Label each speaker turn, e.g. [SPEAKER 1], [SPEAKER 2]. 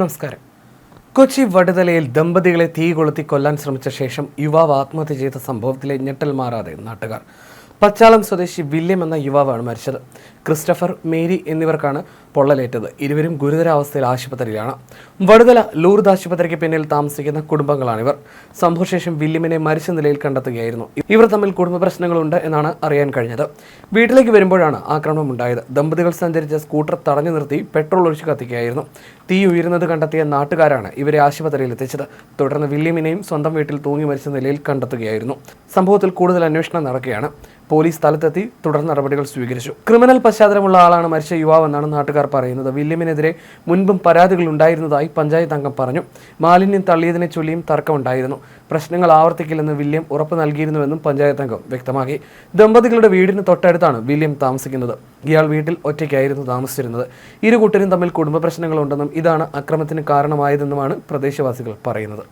[SPEAKER 1] നമസ്കാരം. കൊച്ചി വടുതലയിൽ ദമ്പതികളെ തീ കൊളുത്തി കൊല്ലാൻ ശ്രമിച്ച ശേഷം യുവാവ് ആത്മഹത്യ ചെയ്ത സംഭവത്തിലെ ഞെട്ടൽ മാറാതെ നാട്ടുകാർ. പച്ചാളം സ്വദേശി വില്യം എന്ന യുവാവാണ് മരിച്ചത്. ക്രിസ്റ്റഫർ മേരി എന്നിവർക്കാണ് പൊള്ളലേറ്റത്. ഇരുവരും ഗുരുതരാവസ്ഥയിൽ ആശുപത്രിയിലാണ്. വടുതല ലൂർദ് ആശുപത്രിക്ക് പിന്നിൽ താമസിക്കുന്ന കുടുംബങ്ങളാണിവർ സംഭവശേഷം വില്യമിനെ മരിച്ച നിലയിൽ കണ്ടെത്തുകയായിരുന്നു. ഇവർ തമ്മിൽ കുടുംബ പ്രശ്നങ്ങളുണ്ട് എന്നാണ് അറിയാൻ കഴിഞ്ഞത്. വീട്ടിലേക്ക് വരുമ്പോഴാണ് ആക്രമണം ഉണ്ടായത്. ദമ്പതികൾ സഞ്ചരിച്ച സ്കൂട്ടർ തടഞ്ഞു നിർത്തി പെട്രോൾ ഒഴിച്ച് കത്തിക്കുകയായിരുന്നു. തീ ഉയരുന്നത് കണ്ടെത്തിയ നാട്ടുകാരാണ് ഇവരെ ആശുപത്രിയിൽ എത്തിച്ചത്. തുടർന്ന് വില്യമിനെയും സ്വന്തം വീട്ടിൽ തൂങ്ങി മരിച്ച നിലയിൽ കണ്ടെത്തുകയായിരുന്നു. സംഭവത്തിൽ കൂടുതൽ അന്വേഷണം നടക്കുകയാണ്. പോലീസ് സ്ഥലത്തെത്തി തുടർ നടപടികൾ സ്വീകരിച്ചു. ക്രിമിനൽ പശ്ചാത്തലമുള്ള ആളാണ് മരിച്ച യുവാവെന്നാണ് നാട്ടുകാർ പറയുന്നത്. വില്യമിനെതിരെ മുൻപും പരാതികൾ ഉണ്ടായിരുന്നതായി പഞ്ചായത്ത് അംഗം പറഞ്ഞു. മാലിന്യം തള്ളിയതിനെ ചൊല്ലിയും തർക്കമുണ്ടായിരുന്നു. പ്രശ്നങ്ങൾ ആവർത്തിക്കില്ലെന്ന് വില്യം ഉറപ്പ് നൽകിയിരുന്നുവെന്നും പഞ്ചായത്ത് അംഗം വ്യക്തമാക്കി. ദമ്പതികളുടെ വീടിന് തൊട്ടടുത്താണ് വില്യം താമസിക്കുന്നത്. ഇയാൾ വീട്ടിൽ ഒറ്റയ്ക്കായിരുന്നു താമസിച്ചിരുന്നത്. ഇരു കൂട്ടരും തമ്മിൽ കുടുംബ പ്രശ്നങ്ങളുണ്ടെന്നും ഇതാണ് അക്രമത്തിന് കാരണമായതെന്നുമാണ് പ്രദേശവാസികൾ പറയുന്നത്.